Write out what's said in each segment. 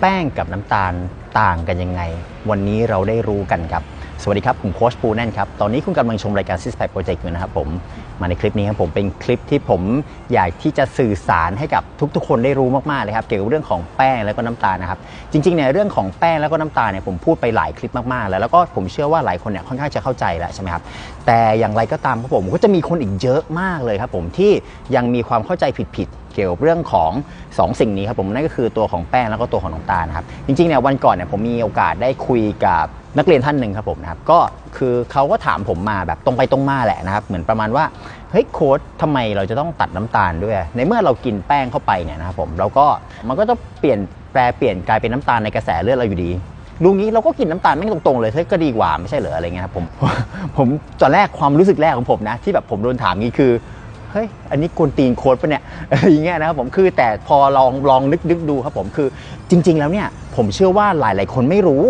แป้งกับน้ำตาลต่างกันยังไง วันนี้เราได้รู้กันครับ สวัสดีครับ ผมโค้ชปูแน่นครับ ตอนนี้คุณกำลังชมรายการ Six Pack Project อยู่นะครับผมมาในคลิปนี้ครับผมเป็นคลิปที่ผมอยากที่จะสื่อสารให้กับทุกๆ คนได้รู้มากๆเลยครับ เกี่ยวกับเรื่องของแป้งแล้วก็น้ำตาลนะครับ จริงๆเนี่ยเรื่องของแป้งแล้วก็น้ำตาลเนี่ยผมพูดไปหลายคลิปมากๆ แล้วแล้วก็ผมเชื่อว่าหลายคนเนี่ยค่อนข้างจะเข้าใจแล้วใช่ไหมครับแต่อย่างไรก็ตามครับผมก็จะมีคนอีกเยอะมากเลยครับผมที่ยังมีความเข้าใจผิดๆ กี่ยวกับเรื่องของสองสิ่งนี้ครับผมนั่นก็คือตัวของแป้งแล้วก็ตัวของน้ำตาลนะครับจริงๆเนี่ยวันก่อนเนี่ยผมมีโอกาสได้คุยกับนักเรียนท่านหนึ่งครับผมนะครับก็คือเขาก็ถามผมมาแบบตรงไปตรงมาแหละนะครับเหมือนประมาณว่าเฮ้ยโค้ดทำไมเราจะต้องตัดน้ำตาลด้วย ในเมื่อเรากินแป้งเข้าไปเนี่ยนะครับผมเราก็มันก็ต้องเปลี่ยนแปลเปลี่ยนกลายเป็นน้ำตาลในกระแสเลือดเราอยู่ดีลุงนี้เราก็กินน้ำตาลไม่งตรงๆเลยเฮ้ยก็ดีกว่าไม่ใช่เหรออะไรเงี้ยครับผมผมตอนแรกความรู้สึกแรกของผมนะ ที่แบบผมโดนถามนี้คือ เฮ้ย อันนี้กวนตีนโค้ดปะเนี่ยอย่างเงี้ยนะครับผมคือแต่พอลองลองนึกนึกดูครับผมคือจริง ๆ แล้วเนี่ยผมเชื่อว่าหลาย ๆ คนไม่รู้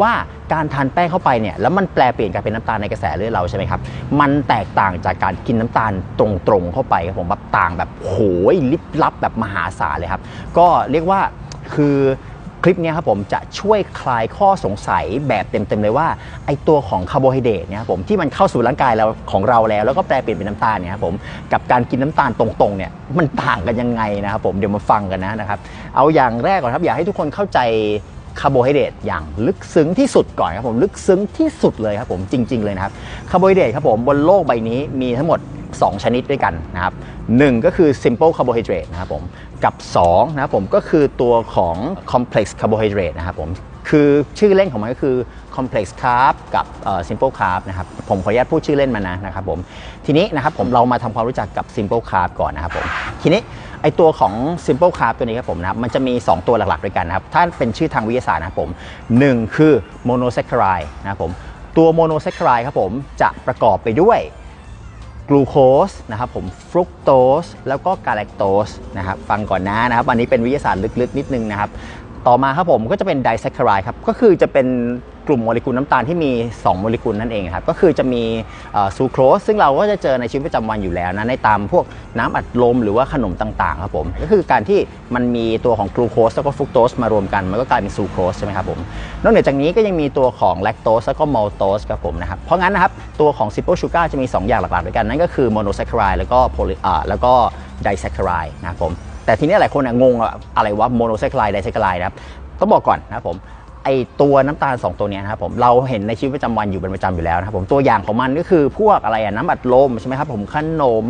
ว่าการทานแป้งเข้าไปเนี่ยแล้วมันแปลเปลี่ยนกลายเป็นน้ำตาลในกระแสเลือดเราใช่ไหมครับ มันแตกต่างจากการกินน้ำตาลตรงๆเข้าไปครับผมแบบต่างแบบโหยลิบลับแบบมหาศาลเลยครับ ก็เรียกว่าคือ คลิปนี้ครับผมจะช่วยคลายข้อสงสัยแบบเต็มๆเลยว่าไอตัวของคาร์โบไฮเดรตเนี่ยครับผมที่มันเข้าสู่ร่างกายเราของเราแล้ว แล้วก็แปลเปลี่ยนเป็นน้ำตาลเนี่ยครับผมกับการกินน้ำตาลตรงๆเนี่ยมันต่างกันยังไงนะครับผมเดี๋ยวมาฟังกันนะนะครับเอาอย่างแรกก่อนครับอยากให้ทุกคนเข้าใจ คาร์โบไฮเดรตอย่างลึกซึ้งที่สุดก่อนครับผมลึกซึ้งที่สุดเลยครับผมจริง ๆ เลยนะครับคาร์โบไฮเดรตครับผมบนโลกใบนี้มีทั้งหมด 2 ชนิดด้วยกันนะครับหนึ่งก็คือ simple carbohydrate นะครับผมกับ2นะครับผมก็คือตัวของ complex carbohydrate นะครับผมคือชื่อเล่นของมันก็คือ complex carb กับ simple carb นะครับผมขออนุญาตพูดชื่อเล่นมานะนะครับผมทีนี้นะครับผมเรามาทำความรู้จักกับ simple carb ก่อนนะครับผมทีนี้ ไอตัวของ simple carb ตัวนี้ครับผมนะครับมันจะมี 2 ตัวหลักๆด้วยกันนะครับถ้าเป็นชื่อทางวิทยาศาสตร์นะครับผม 1 คือ monosaccharide นะครับผมตัว monosaccharide ครับผมจะประกอบไปด้วยกลูโคสนะครับผมฟรุกโตสแล้วก็กาแลคโตสนะครับฟังก่อนนะนะครับอันนี้เป็นวิทยาศาสตร์ลึกๆ นิดนึงนะครับ ต่อมาครับผมก็จะเป็นไดแซคคารายครับก็คือจะเป็นกลุ่มโมเลกุลน้ำตาลที่มี 2 โมเลกุลนั่นเองครับก็คือจะมีซูโครสซึ่งเราก็จะเจอในชีวิตประจำวันอยู่แล้วนะในตามพวกน้ำอัดลมหรือว่าขนมต่างๆครับผมก็คือการที่มันมีตัวของกลูโคสแล้วก็ฟรุกโตสมารวมกัน มันก็กลายเป็นซูโครสใช่ไหมครับผมนอกจากนี้ก็ยังมีตัวของแลคโตสแล้วก็มัลโตสครับผมนะครับเพราะงั้นนะครับตัวของซิปโปชูการ์จะมี 2 อย่างหลักๆด้วยกันนั่นก็คือโมโนแซคคารายแล้วก็โพลีแล้วก็ไดแซคคารายนะครับผม แต่ทีนี้หลายคนอะงงอะอะไรว่าโมโนไซคลายไดไซคลายนะครับต้องบอกก่อนนะครับผมไอตัวน้ำตาล 2 ตัวนี้นะครับผมเราเห็นในชีวิตประจำวันอยู่เป็นประจำอยู่แล้วนะครับผมตัวอย่างของมันก็คือพวกอะไรอะน้ำอัดลมใช่ไหมครับผมขนม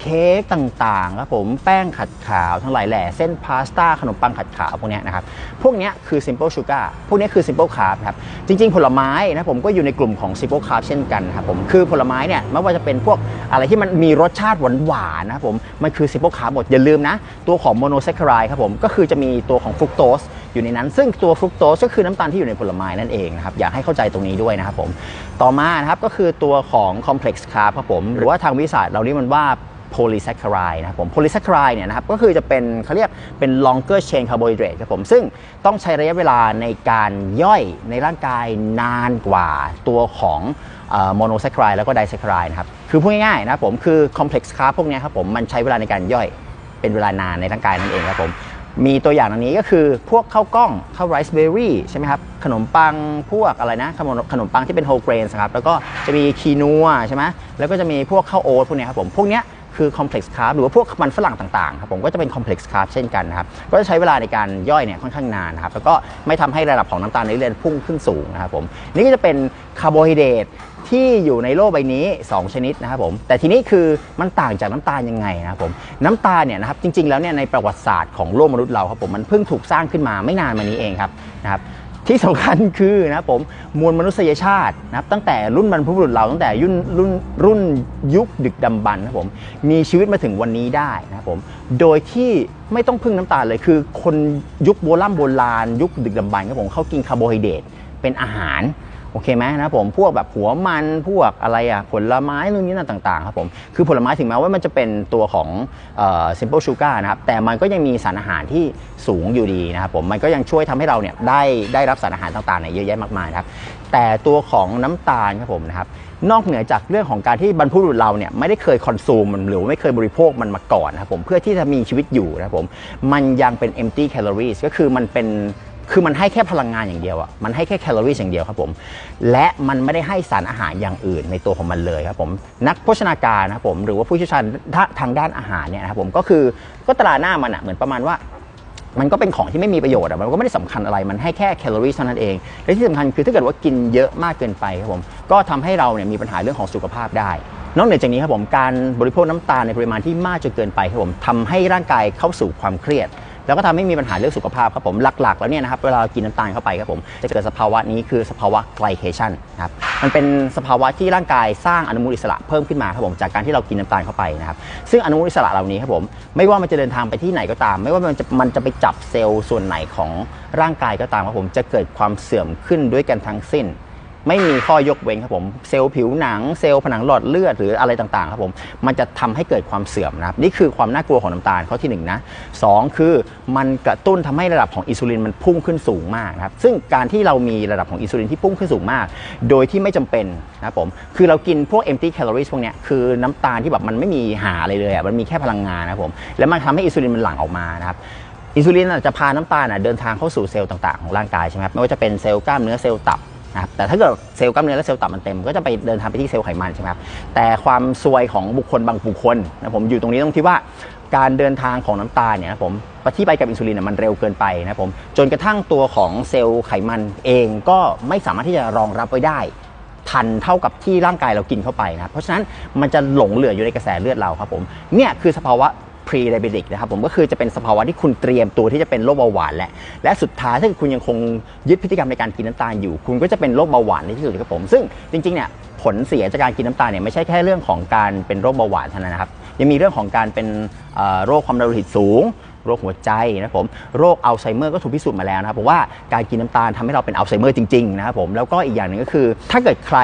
เค้กต่างๆครับผมแป้งขัดขาวทั้งหลายแหล่เส้นพาสต้าขนมปังขัดขาวพวกนี้นะครับพวกนี้คือ simple sugar พวกนี้คือ simple carb ครับจริงๆ ผลไม้นะผมก็อยู่ในกลุ่มของ simple carb เช่นกันครับผมคือผลไม้เนี่ยไม่ว่าจะเป็นพวกอะไรที่มันมีรสชาติหวานๆนะครับผมมันคือ simple carb หมดอย่าลืมนะ ตัวของ monosaccharide ครับผมก็คือจะมีตัวของฟรุกโตสอยู่ในนั้น ซึ่งตัวฟรุกโตสก็คือน้ำตาลที่อยู่ในผลไม้นั่นเองนะครับอยากให้เข้าใจตรงนี้ด้วยนะครับผมต่อมานะครับก็คือตัวของคอมเพล็กซ์คาร์บครับผมหรือว่าทางวิทยาศาสตร์เราเรียกมันว่า polysaccharide นะครับผม polysaccharide เนี่ยนะครับก็คือจะเป็นเขาเรียกเป็น longer chain carbohydrate ครับผมซึ่งต้องใช้ระยะเวลาในการย่อยในร่างกายนานกว่าตัวของโมโนแซคคารายแล้วก็ไดแซคคารายนะครับคือพูดง่ายๆนะครับผมคือ complex carb พวกเนี้ยครับผมมันใช้เวลาในการย่อยเป็นเวลานานในร่างกายนั่นเองครับผมมีตัวอย่างอันนี้ก็คือพวกข้าวกล้องข้าวไรซ์เบอร์รี่ใช่ไหมครับขนมปังพวกอะไรนะขนมขนมปังที่เป็นโฮลเกรนครับแล้วก็จะมีคีนัวใช่ไหมแล้วก็จะมีพวกข้าวโอ๊ตพวกเนี้ยครับผมพวกเนี้ย คือคอมเพล็กซ์คาร์บหรือว่าพวกมันฝรั่งต่างๆครับผมก็จะเป็นคอมเพล็กซ์คาร์บเช่นกันนะครับก็จะใช้เวลาในการย่อยเนี่ยค่อนข้างนานนะครับแล้วก็ไม่ทำให้ระดับของน้ำตาลในเลือดพุ่งขึ้นสูงนะครับผมนี่ก็จะเป็นคาร์โบไฮเดรตที่อยู่ในโลกใบนี้ 2 ชนิดนะครับผมแต่ทีนี้คือมันต่างจากน้ำตาลยังไงนะครับผมน้ำตาลเนี่ยนะครับจริงๆแล้วเนี่ยในประวัติศาสตร์ของโลกมนุษย์เราครับผมมันเพิ่งถูกสร้างขึ้นมาไม่นานมานี้เองครับนะครับ ที่สำคัญคือนะผมมวลมนุษยชาตินะครับตั้งแต่รุ่นบรรพบุรุษเราตั้งแต่รุ่นรุ่นรุ่นยุคดึกดำบรรพ์นะผมมีชีวิตมาถึงวันนี้ได้นะผมโดยที่ไม่ต้องพึ่งน้ำตาลเลยคือ คนยุคโบราณโบราณยุคดึกดำบรรพ์ครับผมเขากินคาร์โบไฮเดรตเป็นอาหาร โอเคไหมนะผมพวกแบบหัวมันพวกอะไรอะผลไม้นู่นนี่นั่นต่างๆครับผมคือผลไม้ถึงแม้ว่ามันจะเป็นตัวของเอ่อ simple sugar นะครับแต่มันก็ยังมีสารอาหารที่สูงอยู่ดีนะครับผมมันก็ยังช่วยทำให้เราเนี่ยได้ได้รับสารอาหารต่างๆเนี่ยเยอะแยะมากมายครับแต่ตัวของน้ำตาลครับผมนะครับนอกเหนือจากเรื่องของการที่บรรพบุรุษเราเนี่ยไม่ได้เคยคอนซูมมันหรือไม่เคยบริโภคมันมาก่อนนะครับผมเพื่อที่จะมีชีวิตอยู่นะครับผมมันยังเป็น empty calories ก็คือมันเป็น คือมันให้แค่พลังงานอย่างเดียวอะมันให้แค่แคลอรี่อย่างเดียวครับผมและมันไม่ได้ให้สารอาหารอย่างอื่นในตัวของมันเลยครับผมนักโภชนาการนะครับผมหรือว่าผู้เชี่ยวชาญทางด้านอาหารเนี่ยนะครับผมก็คือก็ตราหน้ามันอะเหมือนประมาณว่ามันก็เป็นของที่ไม่มีประโยชน์อะมันก็ไม่ได้สำคัญอะไร มันให้แค่แคลอรี่เท่านั้นเอง และที่สำคัญคือถ้าเกิดว่ากินเยอะมากเกินไปครับผม ก็ทำให้เราเนี่ยมีปัญหาเรื่องของสุขภาพได้ นอกเหนือจากนี้ครับผม การบริโภคน้ำตาลในปริมาณที่มากจนเกินไปครับผมทำให้ร่างกายเข้าสู่ความเครียด แล้วก็ทำให้มีปัญหาเรื่องสุขภาพครับผมหลักๆ แล้วเนี่ยนะครับเวลาเรากินน้ำตาลเข้าไปครับผมจะเกิดสภาวะนี้คือสภาวะไกลเคชันนะครับมันเป็นสภาวะที่ร่างกายสร้างอนุมูลอิสระเพิ่มขึ้นมาครับผมจากการที่เรากินน้ำตาลเข้าไปนะครับซึ่งอนุมูลอิสระเหล่านี้ครับผมไม่ว่ามันจะเดินทางไปที่ไหนก็ตาม ไม่ว่ามันจะมันจะไปจับเซลล์ส่วนไหนของร่างกายก็ตามครับผมจะเกิดความเสื่อมขึ้นด้วยกันทั้งสิ้น ไม่มีข้อยกเว้นครับผมเซลล์ผิวหนังเซลล์ผนังหลอดเลือดหรืออะไรต่างๆครับผมมันจะทำให้เกิดความเสื่อมนะครับนี่คือความน่ากลัวของน้ำตาลข้อที่หนึ่งนะสองคือมันกระตุ้นทำให้ระดับของอินซูลินมันพุ่งขึ้นสูงมากนะครับซึ่งการที่เรามีระดับของอินซูลินที่พุ่งขึ้นสูงมาก โดยที่ไม่จำเป็นนะครับผมคือเรากินพวก empty calories พวกเนี้ยคือน้ำตาลที่แบบมันไม่มีหาอะไรเลยอะมันมีแค่พลังงานนะครับผมแล้วมันทำให้อินซูลินมันหลั่งออกมานะครับอินซูลินจะพาน้ำตาลนะเดินทางเข้าสู่เซลล์ต่างๆของร่างกายใช่ไหมไม่ว่าจะเป็นเซลล์กล้ามเนื้อเซลล์ตับ นะครับแต่ถ้าเกิดเซลล์กล้ามเนื้อและเซลล์ตับมันเต็มก็จะไปเดินทางไปที่เซลล์ไขมันใช่ไหมครับแต่ความซวยของบุคคลบางบุคคลนะผมอยู่ตรงนี้ตรงที่ว่าการเดินทางของน้ำตาลเนี่ยนะผมที่ไปกับอินซูลินน่ะมันเร็วเกินไปนะผมจนกระทั่งตัวของเซลล์ไขมันเองก็ไม่สามารถที่จะรองรับไว้ได้ ทันเท่ากับที่ร่างกายเรากินเข้าไปนะเพราะฉะนั้นมันจะหลงเหลืออยู่ในกระแสเลือดเราครับผมเนี่ยคือสภาวะ pre diabetic นะครับผมก็คือจะเป็นสภาวะที่คุณเตรียมตัวที่จะเป็นโรคเบาหวานแหละและสุดท้ายถ้าเกิดคุณยังคงยึดพฤติกรรมในการกินน้ำตาลอยู่ คุณก็จะเป็นโรคเบาหวานในที่สุดครับผมซึ่งจริงๆเนี่ยผลเสียจากการกินน้ำตาลเนี่ยไม่ใช่แค่เรื่องของการเป็นโรคเบาหวานเท่านั้นนะครับยังมีเรื่องของการเป็นโรคความดันโลหิตสูงโรคหัวใจนะครับผมโรคอัลไซเมอร์ก็ถูกพิสูจน์มาแล้วนะครับผมว่าการกินน้ำตาลทำให้เราเป็นอัลไซเมอร์จริงๆนะครับผมแล้วก็อีกอย่างหนึ่งก็คือ ถ้าเกิดใคร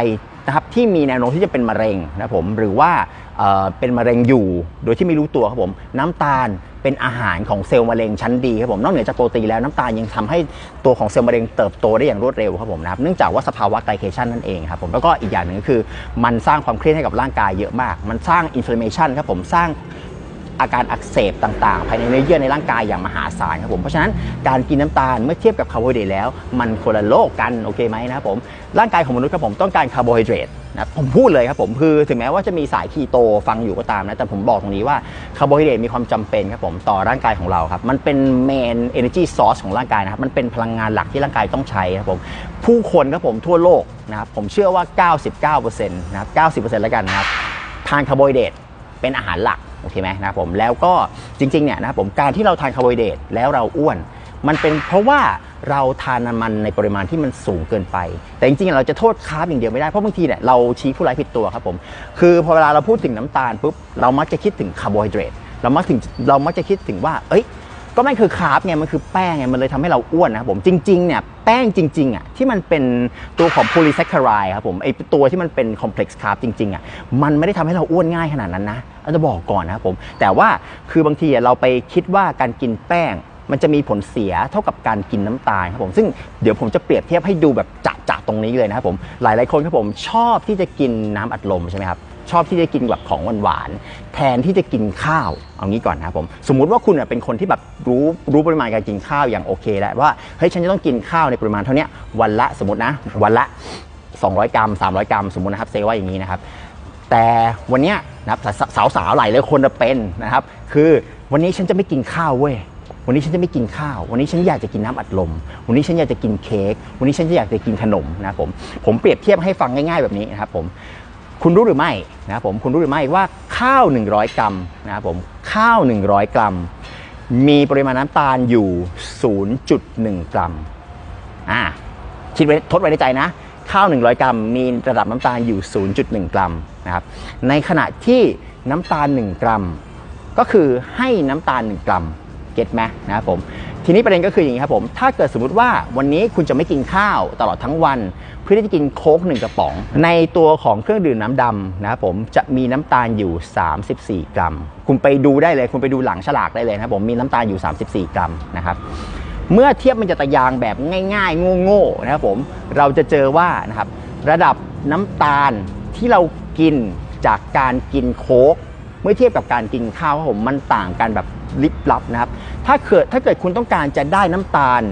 นะครับที่มีแนวโน้มที่จะเป็นมะเร็งนะครับผมหรือว่าเเป็นมะเร็งอยู่โดยที่ไม่รู้ตัวครับผมน้ำตาลเป็นอาหารของเซลล์มะเร็งชั้นดีครับผมนอกเหนือจากโปรตีนแล้วน้ำตาลยังทำให้ตัวของเซลล์มะเร็งเติบโตได้อย่างรวดเร็วครับผมนะครับเนื่องจากว่าสภาวะไกลเคชันนั่นเองครับผมแล้วก็อีกอย่างหนึ่งก็คือ มันสร้างความเครียดให้กับร่างกายเยอะมาก มันสร้างอินฟล m เมชันครับผมสร้าง อาการอักเสบต่างๆ ภายในเนื้อเยื่อในร่างกายอย่างมหาศาลครับผมเพราะฉะนั้นการกินน้ำตาลเมื่อเทียบกับคาร์โบไฮเดรตแล้ว มันคนละโลกกันโอเคไหมนะครับผมร่างกายของมนุษย์ครับผมต้องการคาร์โบไฮเดรตนะผมพูดเลยครับผมคือถึงแม้ว่าจะมีสายคีโตฟังอยู่ก็ตามนะแต่ผมบอกตรงนี้ว่าคาร์โบไฮเดรตมีความจำเป็นครับผมต่อร่างกายของเราครับมันเป็นเมนเอเนจีซอร์สของร่างกายนะครับมันเป็นพลังงานหลักที่ร่างกายต้องใช้ครับผมผู้คนครับผมทั่วโลกนะครับผมเชื่อว่า 99%นะครับ90%แล้วกันนะครับทานคาร์โบไฮเดรตเป็นอาหารหลัก อเคไหมนะครับผมแล้วก็จริงๆเนี่ยนะครับผมการที่เราทานคาร์โบไฮเดรตแล้วเราอ้วน มันเป็นเพราะว่าเราทานน้ำมันในปริมาณที่มันสูงเกินไป แต่จริงๆ เราจะโทษคาร์บอย่างเดียวไม่ได้ เพราะบางทีเนี่ยเราชี้ผู้ร้ายผิดตัวครับผม คือพอเวลาเราพูดถึงน้ำตาลปุ๊บเรามักจะคิดถึงคาร์โบไฮเดรตเรามักถึงเรามักจะคิดถึงว่า เอ้ย ก็มันคือคาร์บไงมันคือแป้งไงมันเลยทำให้เราอ้วนนะครับผมจริงๆเนี่ยแป้งจริงๆอะที่มันเป็นตัวของโพลีแซคคารายครับผมไอตัวที่มันเป็นคอมเพล็กซ์คาร์บจริงๆอะมันไม่ได้ทำให้เราอ้วนง่ายขนาดนั้นนะเราจะบอกก่อนนะครับผมแต่ว่าคือบางทีเราไปคิดว่าการกินแป้งมันจะมีผลเสียเท่ากับการกินน้ำตาลครับผมซึ่งเดี๋ยวผมจะเปรียบเทียบให้ดูแบบจะๆตรงนี้เลยนะครับผมหลายๆคนครับผมชอบที่จะกินน้ำอัดลมใช่ไหมครับ ชอบที่จะกินแบบของหวานๆแทนที่จะกินข้าวเอางี้ก่อนนะผมสมมุติว่าคุณเป็นคนที่แบบรู้รู้ปริมาณการกินข้าวอย่างโอเคแล้วว่าเฮ้ยฉันจะต้องกินข้าวในปริมาณเท่านี้วันละสมมตินะวันละ 200 กรัม 300 กรัม สมมตินะครับเซว่าอย่างนี้นะครับแต่วันเนี้ยนะครับสาวๆหลายเลยคนจะเป็นนะครับ คือวันนี้ฉันจะไม่กินข้าวเว้ยวันนี้ฉันจะไม่กินข้าว วันนี้ฉันอยากจะกินน้ำอัดลม วันนี้ฉันอยากจะกินเค้ก วันนี้ฉันจะอยากจะกินขนมนะครับผม ผมเปรียบเทียบให้ฟังง่ายๆแบบนี้นะครับผม คุณรู้หรือไม่นะครับผมคุณรู้หรือไม่ว่าข้าว 100 กรัมนะครับผมข้าว 100 กรัม มีปริมาณน้ำตาลอยู่ 0.1 กรัมอ่าคิดไว้ทดไว้ในใจนะข้าว 100 กรัม มีระดับน้ำตาลอยู่ 0.1 กรัมนะครับในขณะที่น้ำตาล 1 กรัม ก็คือให้น้ำตาล 1 กรัมเก็ตไหมนะครับผม ทีนี้ประเด็นก็คืออย่างนี้ครับผม ถ้าเกิดสมมติว่าวันนี้คุณจะไม่กินข้าวตลอดทั้งวัน เพื่อที่จะกินโค้กหนึ่งกระป๋อง ในตัวของเครื่องดื่มน้ำดำนะครับผมจะมีน้ำตาลอยู่ 34 กรัม คุณไปดูได้เลยคุณไปดูหลังฉลากได้เลยนะครับผมมีน้ำตาลอยู่ 34 กรัมนะครับเมื่อเทียบมันจะตะยางแบบง่าย ๆ โง่ๆนะครับผมเราจะเจอว่านะครับระดับน้ำตาลที่เรากินจากการกินโค้กเมื่อเทียบกับการกินข้าวครับผมมันต่างกันแบบ ลิบลับนะครับ ถ้าเกิดถ้าเกิดคุณต้องการจะได้น้ำตาล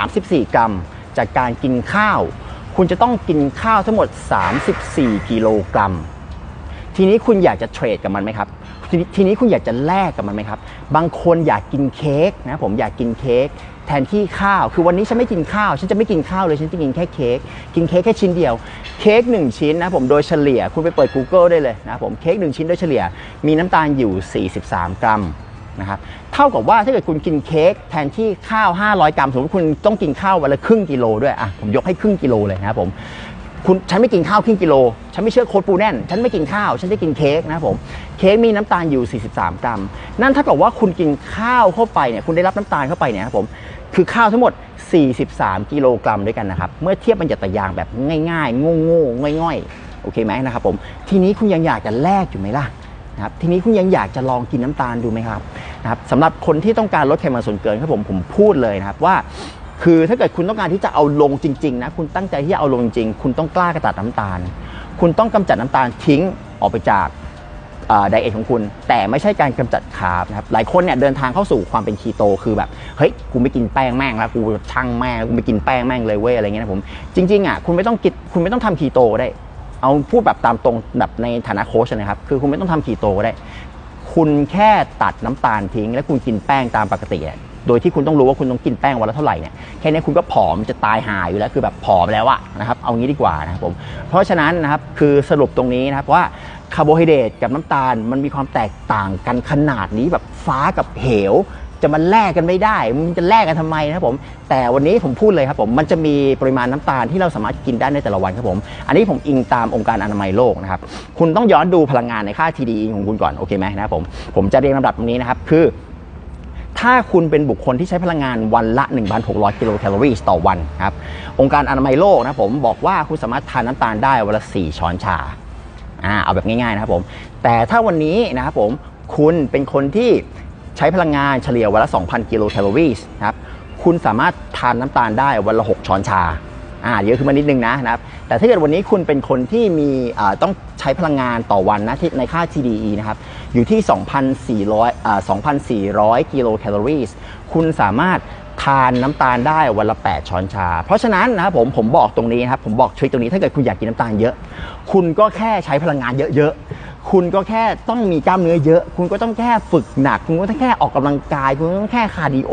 34 กรัม จากการกินข้าว คุณจะต้องกินข้าวทั้งหมด 34 กิโลกรัม ทีนี้คุณอยากจะเทรดกับมันไหมครับทีนี้ทีนี้คุณอยากจะแลกกับมันไหมครับ บางคนอยากกินเค้กนะผมอยากกินเค้กแทนที่ข้าว คือวันนี้ฉันไม่กินข้าว ฉันจะไม่กินข้าวเลย ฉันจะกินแค่เค้ก กินเค้กแค่ชิ้นเดียว เค้กหนึ่งชิ้นนะผมโดยเฉลี่ย คุณไปเปิด Google ได้เลยนะผม เค้กหนึ่งชิ้นโดยเฉลี่ย มีน้ำตาลอยู่ 43 กรัม นะครับเท่ากับว่าถ้าเกิดคุณกินเค้กแทนที่ข้าว 500 กรัมสมมติคุณต้องกินข้าววันละครึ่งกิโลด้วยอะผมยกให้ครึ่งกิโลเลยนะครับผมคุณฉันไม่กินข้าวครึ่งกิโล ฉันไม่เชื่อโค้ดปูแน่น ฉันไม่กินข้าว ฉันจะกินเค้กนะครับผม เค้กมีน้ำตาลอยู่ 43 กรัม นั่นเท่ากับว่าคุณกินข้าวเข้าไปเนี่ย คุณได้รับน้ำตาลเข้าไปเนี่ยครับผม คือข้าวทั้งหมด 43 กิโลกรัมด้วยกันนะครับ เมื่อเทียบมันจากตะยางแบบง่ายๆ โง่ๆ ง่อยๆ โอเคไหมนะครับผม ทีนี้คุณยังอยากจะแลกอยู่ไหมล่ะนะครับ ทีนี้คุณยังอยากจะลองกินน้ำตาลดูไหมครับ นะครับสำหรับคนที่ต้องการลดไขมันส่วนเกินครับผมผมพูดเลยนะครับว่า คือถ้าเกิดคุณต้องการที่จะเอาลงจริงๆนะคุณตั้งใจที่จะเอาลงจริงๆคุณต้องกล้ากระตัดน้ำตาล คุณต้องกำจัดน้ำตาลทิ้งออกไปจากไดเอทของคุณ แต่ไม่ใช่การกำจัดคาร์บนะครับหลายคนเนี่ยเดินทางเข้าสู่ความเป็นคีโตคือแบบเฮ้ยกูไม่กินแป้งแม่งแล้วกูช่างแม่งกูไม่กินแป้งแม่งเลยเว้ยอะไรเงี้ยนะผมจริงๆอะคุณไม่ต้องกินคุณไม่ต้องทำคีโตได้เอาพูดแบบตามตรงแบบในฐานะโค้ชนะครับ คือคุณไม่ต้องทำคีโตก็ได้ คุณแค่ตัดน้ำตาลทิ้ง และคุณกินแป้งตามปกติโดยที่คุณต้องรู้ว่าคุณต้องกินแป้งวันละเท่าไหร่เนี่ยแค่นี้คุณก็ผอมจะตายหายอยู่แล้วคือแบบผอมแล้วอะนะครับเอางี้ดีกว่านะครับผมเพราะฉะนั้นนะครับคือสรุปตรงนี้นะครับว่าคาร์โบไฮเดรตกับน้ำตาลมันมีความแตกต่างกันขนาดนี้แบบฟ้ากับเหว จะมาแลกกันไม่ได้ มันจะแลกกันทำไมนะครับผม แต่วันนี้ผมพูดเลยครับผม มันจะมีปริมาณน้ำตาลที่เราสามารถกินได้ในแต่ละวันครับผม อันนี้ผมอิงตามองค์การอนามัยโลกนะครับ คุณต้องย้อนดูพลังงานในค่า TDE ของคุณก่อน โอเคไหมนะครับผม ผมจะเรียงลำดับตรงนี้นะครับ คือ ถ้าคุณเป็นบุคคลที่ใช้พลังงานวันละ 1,600 กิโลแคลอรี่ต่อวันครับ องค์การอนามัยโลกนะผมบอกว่าคุณสามารถทานน้ำตาลได้วันละ 4 ช้อนชา อ่า เอาแบบง่ายๆนะครับผม แต่ถ้าวันนี้นะครับผม คุณเป็นคนที่ ใช้พลังงานเฉลี่ยวันละ 2,000 กิโลแคลอรี่นะครับคุณสามารถทานน้ำตาลได้วันละ 6 ช้อนชาอ่าเยอะขึ้นมานิดนึงนะนะครับแต่ถ้าเกิดวันนี้คุณเป็นคนที่มีอ่าต้องใช้พลังงานต่อวันนะที่ในค่า TDE นะครับอยู่ที่ 2,400อ่า2,400 กิโลแคลอรี่คุณสามารถทานน้ำตาลได้วันละ 8 ช้อนชา เพราะฉะนั้นนะครับผมผมบอกตรงนี้นะครับผมบอกทริคตรงนี้ถ้าเกิดคุณอยากกินน้ำตาลเยอะ คุณก็แค่ใช้พลังงานเยอะๆ คุณก็แค่ต้องมีกล้ามเนื้อเยอะ คุณก็ต้องแค่ฝึกหนัก คุณก็ต้องแค่ออกกำลังกาย คุณก็ต้องแค่คาร์ดิโอ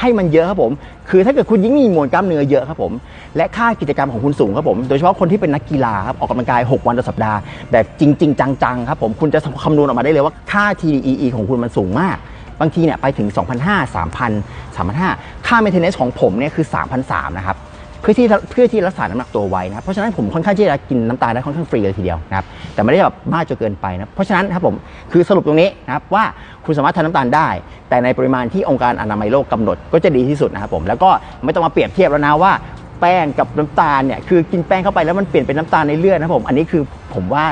ให้มันเยอะครับผม คือถ้าเกิดคุณยิ่งมีมวลกล้ามเนื้อเยอะครับผม และค่ากิจกรรมของคุณสูงครับผม โดยเฉพาะคนที่เป็นนักกีฬาครับออกกำลังกาย 6 วันต่อสัปดาห์ แบบจริง ๆ จังๆครับผม คุณจะคำนวณออกมาได้เลยว่าค่า TDEE ของคุณมันสูงมากบางทีเนี่ยไปถึง 2,500 3,000 3,500 ค่า maintenance ของผมเนี่ยคือ 3,300 นะครับ เพื่อที่เพื่อที่รักษาน้ำหนักตัวไว้นะครับเพราะฉะนั้นผมค่อนข้างที่จะกินน้ำตาลได้ค่อนข้างฟรีเลยทีเดียวนะครับแต่ไม่ได้แบบมากจนเกินไปนะเพราะฉะนั้นครับผมคือสรุปตรงนี้นะครับว่าคุณสามารถทานน้ำตาลได้ แต่ในปริมาณที่องค์การอนามัยโลกกำหนดก็จะดีที่สุดนะครับผมแล้วก็ไม่ต้องมาเปรียบเทียบแล้วนะว่า แป้งกับน้ำตาลเนี่ยคือกินแป้งเข้าไปแล้วมันเปลี่ยนเป็นน้ำตาลในเลือดนะผมอันนี้คือผมว่า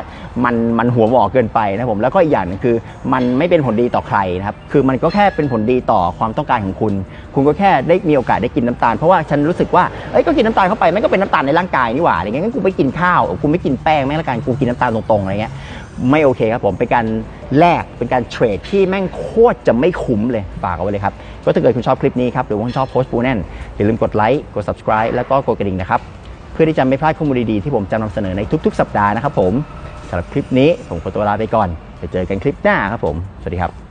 มันมันหัวหมอเกินไปนะผมแล้วก็อีกอย่างนึงคือมันไม่เป็นผลดีต่อใครนะครับคือมันก็แค่เป็นผลดีต่อความต้องการของคุณ คุณก็แค่ได้มีโอกาสได้กินน้ำตาลเพราะว่าฉันรู้สึกว่าเอ้ยก็กินน้ำตาลเข้าไปมันก็เป็นน้ำตาลในร่างกายนี่หว่าอะไรเงี้ยงั้นกูไม่กินข้าวกูไม่กินแป้งแม่ละกันกูกินน้ำตาลตรงๆอะไรเงี้ยไม่โอเคครับผมเป็นการ แลกเป็นการเทรดที่แม่งโคตรจะไม่คุ้มเลย ฝากเอาไว้เลยครับ ก็ถ้าเกิดคุณชอบคลิปนี้ครับ หรือว่าคุณชอบโพสต์ปูแน่น อย่าลืมกดไลค์ กด subscribe แล้วก็กดกระดิ่งนะครับ เพื่อที่จะไม่พลาดข้อมูลดีๆ ที่ผมจะนำเสนอในทุกๆ สัปดาห์นะครับผมสำหรับคลิปนี้ผมขอตัวลาไปก่อนไปเจอกันคลิปหน้าครับผม สวัสดีครับ